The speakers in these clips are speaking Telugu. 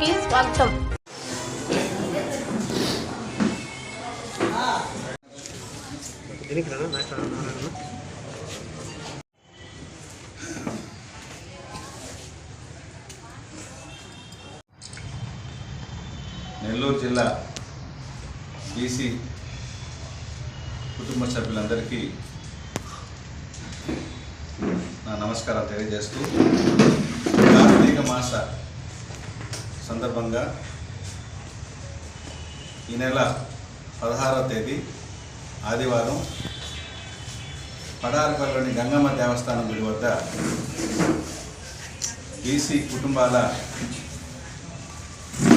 కి స్వాగతం. నెల్లూరు జిల్లా బీసీ కుటుంబ సభ్యులందరికీ నా నమస్కారాలు తెలియజేస్తూ కార్తీక మాస సందర్భంగా ఈ నెల పదహారవ తేదీ ఆదివారం పడారిపల్లిలోని గంగమ్మ దేవస్థానం గుడి వద్ద బీసీ కుటుంబాల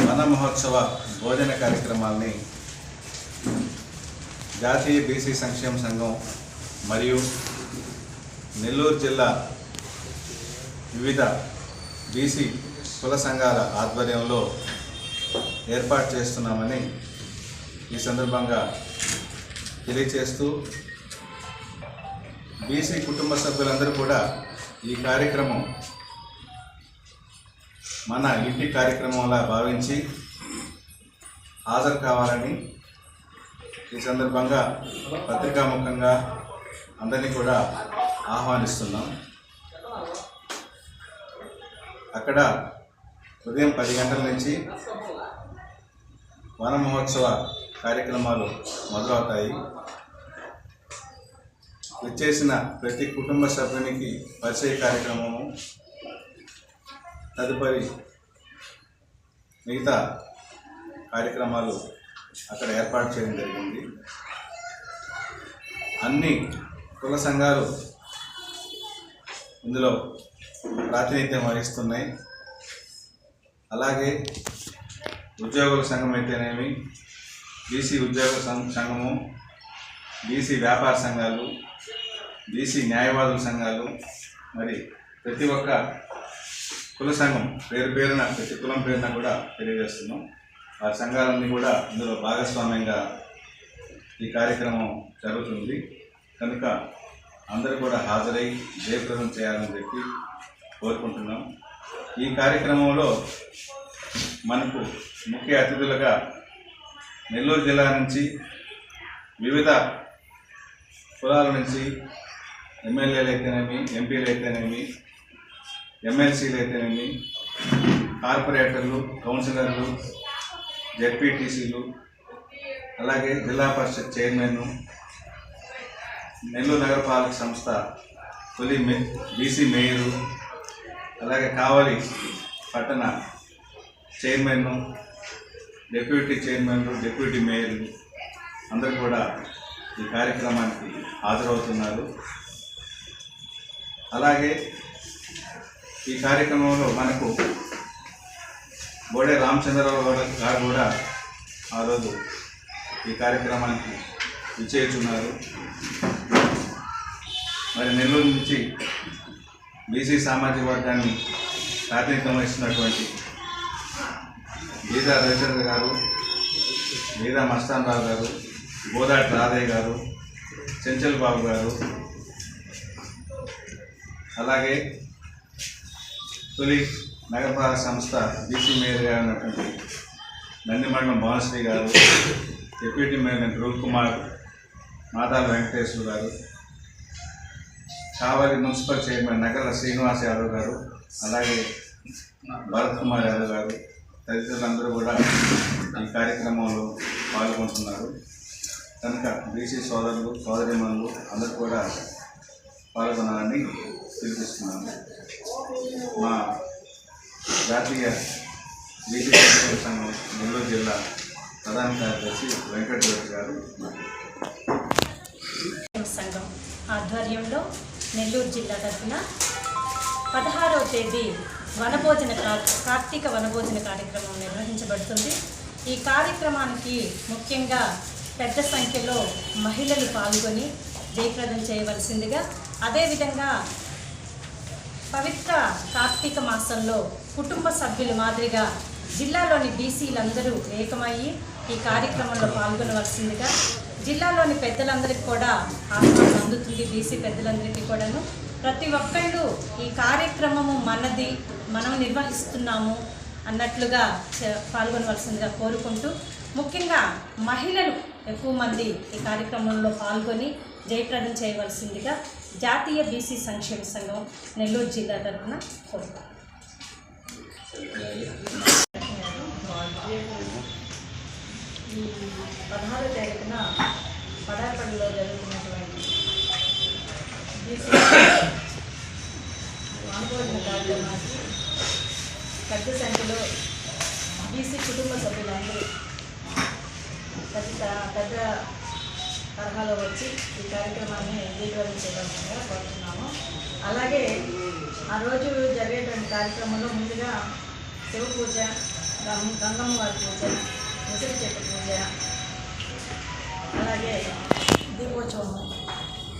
వన మహోత్సవ భోజన కార్యక్రమాల్ని జాతీయ బీసీ సంక్షేమ సంఘం మరియు నెల్లూరు జిల్లా వివిధ బీసీ కుల సంఘాల ఆధ్వర్యంలో ఏర్పాటు చేస్తున్నామని ఈ సందర్భంగా తెలియచేస్తూ బీసీ కుటుంబ సభ్యులందరూ కూడా ఈ కార్యక్రమం మన ఇంటి కార్యక్రమంలా భావించి హాజరు కావాలని ఈ సందర్భంగా పత్రికాముఖంగా అందరినీ కూడా ఆహ్వానిస్తున్నాం. అక్కడ ఉదయం పది గంటల నుంచి వన మహోత్సవ కార్యక్రమాలు మొదలవుతాయి. వచ్చేసిన ప్రతి కుటుంబ సభ్యునికి పరిచయ కార్యక్రమము తదుపరి మిగతా కార్యక్రమాలు అక్కడ ఏర్పాటు చేయడం జరిగింది. అన్ని కుల సంఘాలు ఇందులో ప్రాతినిధ్యం వహిస్తున్నాయి. అలాగే ఉద్యోగుల సంఘం అయితేనేమి బీసీ ఉద్యోగుల సంఘము బీసీ వ్యాపార సంఘాలు బీసీ న్యాయవాదుల సంఘాలు మరి ప్రతి ఒక్క కుల సంఘం పేరు పేరున ప్రతి కులం పేరున కూడా తెలియజేస్తున్నాం. ఆ సంఘాలన్నీ కూడా ఇందులో భాగస్వామ్యంగా ఈ కార్యక్రమం జరుగుతుంది. కనుక అందరూ కూడా హాజరై జయప్రదం చేయాలని చెప్పి కోరుకుంటున్నాం. ఈ కార్యక్రమంలో మనకు ముఖ్య అతిథులుగా నెల్లూరు జిల్లా నుంచి వివిధ కులాల నుంచి ఎమ్మెల్యేలు అయితేనేమి ఎంపీలు అయితేనేమి ఎమ్మెల్సీలు అయితేనేమి కార్పొరేటర్లు కౌన్సిలర్లు జెడ్పీటీసీలు అలాగే జిల్లా పరిషత్ చైర్మన్ నెల్లూరు నగరపాలక సంస్థ తొలి మే బీసీ మేయరు అలాగే కావలి పట్టణ chairman deputy chairman deputy mayor అందరూ కూడా ఈ కార్యక్రమానికి హాజరవుతున్నారు. అలాగే ఈ కార్యక్రమంలో మనకు బోడే రామచంద్రరావు గారు గారు కూడా ఆ రోజు ఈ కార్యక్రమానికి విచ్చేస్తున్నారు మరి నెల్లూరు నుంచి బీసీ సామాజిక వర్గాన్ని ప్రాతినిధ్యం వహిస్తున్నటువంటి గీతా రవిచంద్ర గారు గీతా మస్తాన్ రావు గారు గోదాటి రాధయ్య గారు చెంచల్ బాబు గారు అలాగే తొలి నగరపాలక సంస్థ బీసీ మేయర్గా ఉన్నటువంటి నందిమండలం భానుశ్రీ గారు డిప్యూటీ మేయర్ రూల్ కుమార్ మాదాల వెంకటేశ్వర గారు కావలి మున్సిపల్ చైర్మన్ నగర శ్రీనివాస్ యాదవ్ గారు అలాగే భరత్ కుమార్ యాదవ్ గారు తదితరులందరూ కూడా ఈ కార్యక్రమంలో పాల్గొంటున్నారు. కనుక బీసీ సోదరులు సోదరిమణులు అందరూ కూడా పాల్గొనాలని పిలిపిస్తున్నాను మా జాతీయ బీసీ సంక్షేమ సంఘం నెల్లూరు జిల్లా ప్రధాన కార్యదర్శి వెంకటరెడ్డి గారు. సంఘం ఆధ్వర్యంలో నెల్లూరు జిల్లా తరఫున పదహారవ తేదీ వనభోజన కార్తీక వనభోజన కార్యక్రమం నిర్వహించబడుతుంది. ఈ కార్యక్రమానికి ముఖ్యంగా పెద్ద సంఖ్యలో మహిళలు పాల్గొని జయప్రదం చేయవలసిందిగా అదేవిధంగా పవిత్ర కార్తీక మాసంలో కుటుంబ సభ్యుల మాదిరిగా జిల్లాలోని బీసీలందరూ ఏకమయ్యి ఈ కార్యక్రమంలో పాల్గొనవలసిందిగా జిల్లాలోని పెద్దలందరికీ కూడా ఆహ్వానం అందుతుంది బీసీ పెద్దలందరికీ కూడాను. ప్రతి ఒక్కళ్ళు ఈ కార్యక్రమము మనది మనం నిర్వహిస్తున్నాము అన్నట్లుగా చ- పాల్గొనవలసిందిగా కోరుకుంటూ ముఖ్యంగా మహిళలు ఎక్కువ మంది ఈ కార్యక్రమంలో పాల్గొని జయప్రదం చేయవలసిందిగా జాతీయ బీసీ సంక్షేమ సంఘం నెల్లూరు జిల్లా తరఫున కోరుతాం పదహారో తారీఖున పెద్ద సంఖ్యలో బీసీ కుటుంబ సభ్యులందరూ పెద్ద పెద్ద తరహాలో వచ్చి ఈ కార్యక్రమాన్ని విజయవంతం చేయవలసిందిగా కోరుతున్నాము. అలాగే ఆ రోజు జరిగేటువంటి కార్యక్రమంలో ముందుగా శివ పూజ గంగమ్మ వారి పూజ ముసలి చెట్టు పూజ అలాగే దీపోత్సవం.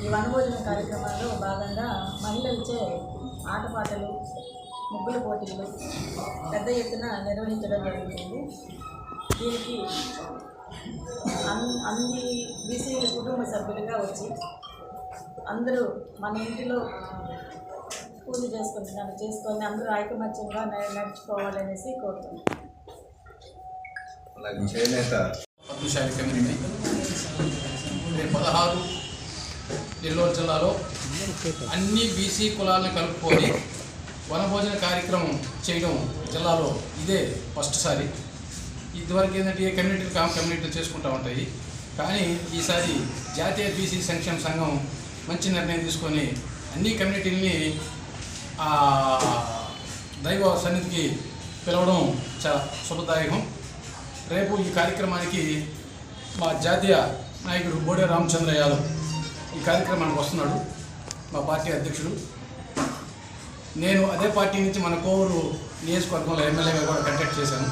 ఈ వనభోజన కార్యక్రమాల్లో భాగంగా మహిళలచే ఆటపాటలు ముగ్గుల పోటీలు పెద్ద ఎత్తున నిర్వహించడం జరుగుతుంది దీనికి అన్ అన్ని బీసీ కుటుంబ సభ్యులుగా వచ్చి అందరూ మన ఇంటిలో పూజ చేసుకుంటున్నాను చేసుకొని అందరూ ఐకమత్యంగా నడుచుకోవాలనేసి కోరుతున్నాను పదహారు నెల్లూరు జిల్లాలో అన్ని బీసీ కులాలను కలుపుకొని వనభోజన కార్యక్రమం చేయడం జిల్లాలో ఇదే ఫస్ట్ సారి. ఇదివరకు ఏంటంటే ఏ కమ్యూనిటీలు కామ్ కమ్యూనిటీలు చేసుకుంటూ ఉంటాయి. కానీ ఈసారి జాతీయ బీసీ సంక్షేమ సంఘం మంచి నిర్ణయం తీసుకొని అన్ని కమ్యూనిటీలని దైవ సన్నిధికి పిలవడం చాలా శుభదాయకం. రేపు ఈ కార్యక్రమానికి మా జాతీయ నాయకుడు బోడే రామచంద్ర యాదవ్ ఈ కార్యక్రమానికి వస్తున్నాడు. మా పార్టీ అధ్యక్షుడు నేను అదే పార్టీ నుంచి మన కోవూరు నియోజకవర్గంలో ఎమ్మెల్యేగా కూడా కంటాక్ట్ చేశాను.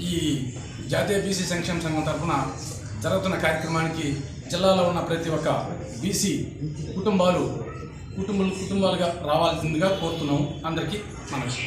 ఈ జాతీయ బీసీ సంక్షేమ సంఘం తరఫున జరుగుతున్న కార్యక్రమానికి జిల్లాలో ఉన్న ప్రతి ఒక్క బీసీ కుటుంబాలు కుటుంబాలు కుటుంబాలుగా రావాల్సిందిగా కోరుతున్నాము అందరికీ మనకి